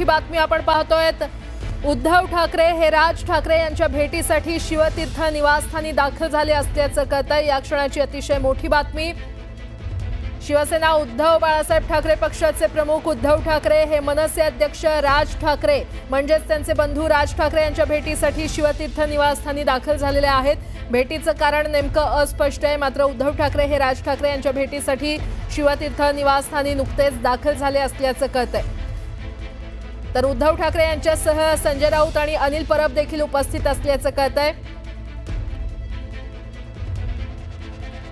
मोठी बातमी आपण पाहतोय. उद्धव ठाकरे हे राज ठाकरे यांच्या भेटीसाठी शिवतीर्थ निवासस्थानी दाखल झाले असल्याचं कळत आहे या क्षणाची अतिशय मोठी बातमी. शिवसेना उद्धव बाळासाहेब ठाकरे पक्षाचे प्रमुख उद्धव ठाकरे हे मनसे अध्यक्ष राज ठाकरे म्हणजेच त्यांचे बंधू राज ठाकरे यांच्या भेटीसाठी शिवतीर्थ निवासस्थानी दाखल झालेले आहेत. भेटीचं कारण नेमकं अस्पष्ट आहे. मात्र उद्धव ठाकरे हे राज ठाकरे यांच्या भेटीसाठी शिवतीर्थ निवासस्थानी नुकतेच दाखल झाले असल्याचं कळत आहे तर उद्धव ठाकरे यांच्यासह संजय राऊत आणि अनिल परब देखील उपस्थित असल्याचं कळत आहे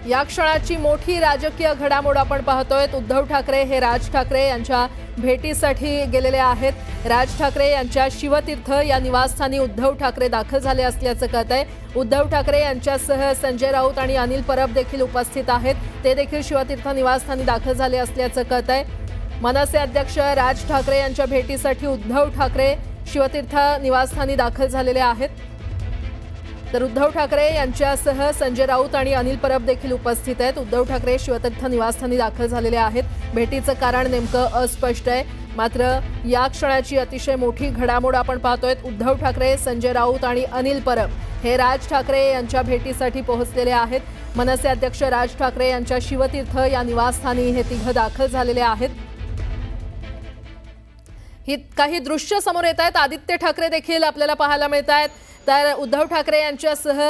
या क्षणाची मोठी राजकीय घडामोड आपण पाहतोय. उद्धव ठाकरे हे राज ठाकरे यांच्या भेटीसाठी गेलेले आहेत. राज ठाकरे यांच्या शिवतीर्थ या निवासस्थानी उद्धव ठाकरे दाखल झाले असल्याचं कळत आहे उद्धव ठाकरे यांच्यासह संजय राऊत आणि अनिल परब देखील उपस्थित आहेत. ते देखील शिवतीर्थ निवासस्थानी दाखल झाले असल्याचं कळत आहे मनसे अध्यक्ष राज ठाकरे यांच्या भेटीसाठी उद्धव ठाकरे शिवतीर्थ निवासस्थानी दाखल झालेले आहेत. तर उद्धव ठाकरे यांच्यासह संजय राऊत आणि अनिल परब देखील उपस्थित आहेत. उद्धव ठाकरे शिवतीर्थ निवासस्थानी दाखल झालेले आहेत. भेटीचं कारण नेमकं अस्पष्ट आहे. मात्र या क्षणाची अतिशय मोठी घडामोड आपण पाहतोय. उद्धव ठाकरे संजय राऊत आणि अनिल परब हे राज ठाकरे यांच्या भेटीसाठी पोहोचलेले आहेत. मनसे अध्यक्ष राज ठाकरे यांच्या शिवतीर्थ या निवासस्थानी हे तिघं दाखल झालेले आहेत. ही काही दृश्य समोर येत आहेत. आदित्य ठाकरे देखील आपल्याला पाहायला मिळत आहेत. तर उद्धव ठाकरे यांच्यासह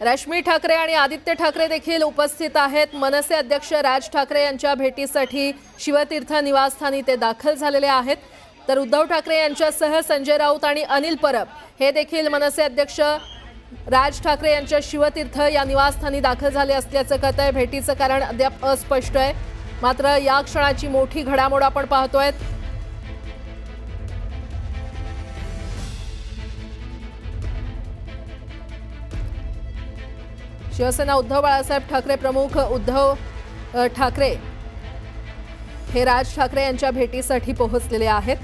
रश्मी ठाकरे आणि आदित्य ठाकरे देखील उपस्थित आहेत. मनसे अध्यक्ष राज ठाकरे यांच्या भेटीसाठी शिवतीर्थ निवासस्थानी ते दाखल झालेले आहेत. तर उद्धव ठाकरे यांच्यासह संजय राऊत आणि अनिल परब हे देखील मनसे अध्यक्ष राज ठाकरे यांच्या शिवतीर्थ या निवासस्थानी दाखल झाले असल्याचं कळत आहे. भेटीचं कारण अद्याप अस्पष्ट आहे. मात्र या क्षणाची मोठी घडामोड आपण पाहतोय. शिवसेना उद्धव बाळासाहेब ठाकरे प्रमुख उद्धव ठाकरे हे राज ठाकरे यांच्या भेटीसाठी पोहोचलेले आहेत.